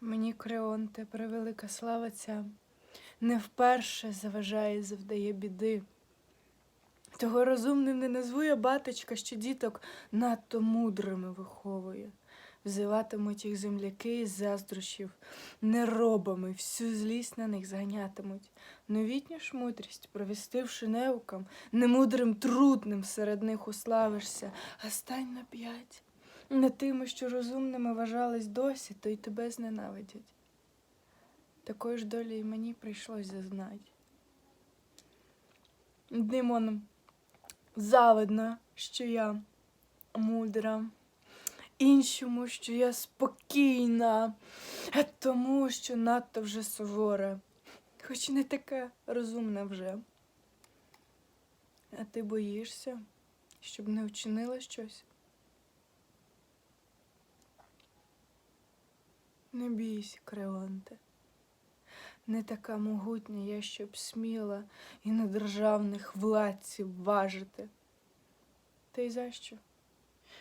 Мені Креонте, превелика слава ця, не вперше заважає, завдає біди. Того розумним не назву я батечка, що діток надто мудрими виховує. Взиватимуть їх земляки із заздрощів, неробами, всю злість на них зганятимуть. Новітню ж мудрість, провістивши неукам, немудрим трудним серед них уславишся, а стань на п'ять. Не тими, що розумними вважались досі, то й тебе зненавидять. Такої ж долі і мені прийшлось зазнать. Одним оном завидно, що я мудра, іншому, що я спокійна, а тому, що надто вже сувора, хоч не така розумна вже. А ти боїшся, щоб не вчинила щось? Не бійся, Креонте. Не така могутня я, щоб сміла і на державних владців важити. Та й за що?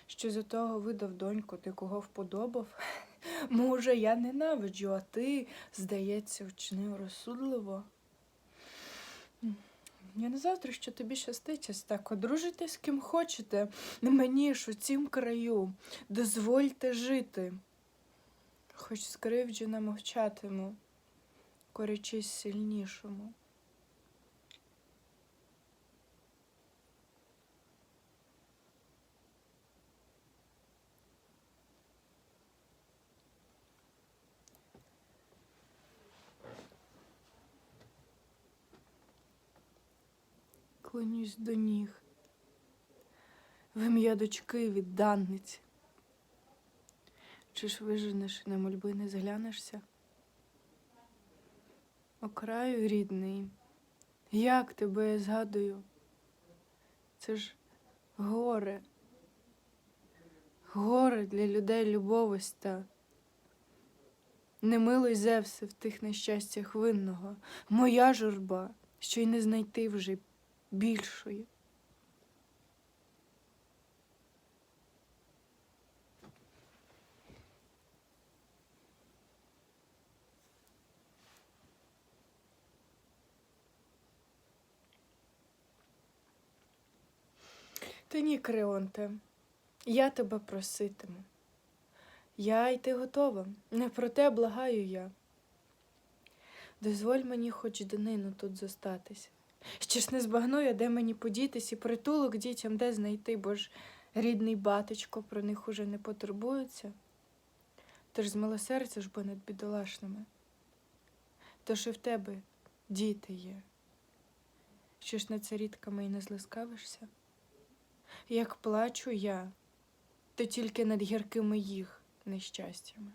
Що за того видав доньку, ти кого вподобав? Може, я ненавиджу, а ти, здається, вчинив розсудливо. Я не завтра, що тобі щастить так одружити з ким хочете. Мені ж у цім краю дозвольте жити. Хоч скривджена мовчатиму, корячись сильнішому. Клонюсь до ніг. В ім'я дочки відданниці. Чи ж виженеш на мольби не зглянешся? О краю рідний, як тебе я згадую? Це ж горе, горе для людей любовиста. Не милуй Зевсе в тих нещастях винного, моя журба, що й не знайти вже більшої. Та ні, Креонте, я тебе проситиму. Я й ти готова, не про те благаю я. Дозволь мені хоч данину тут зостатись. Ще ж не збагну я, де мені подітись і притулок дітям де знайти, бо ж рідний батечко про них уже не потурбується. Тож змилосердя ж бо над бідолашними. Тож і в тебе діти є. Що ж на це рідками й не злискавишся? Як плачу я, то тільки над гіркими їх нещастями.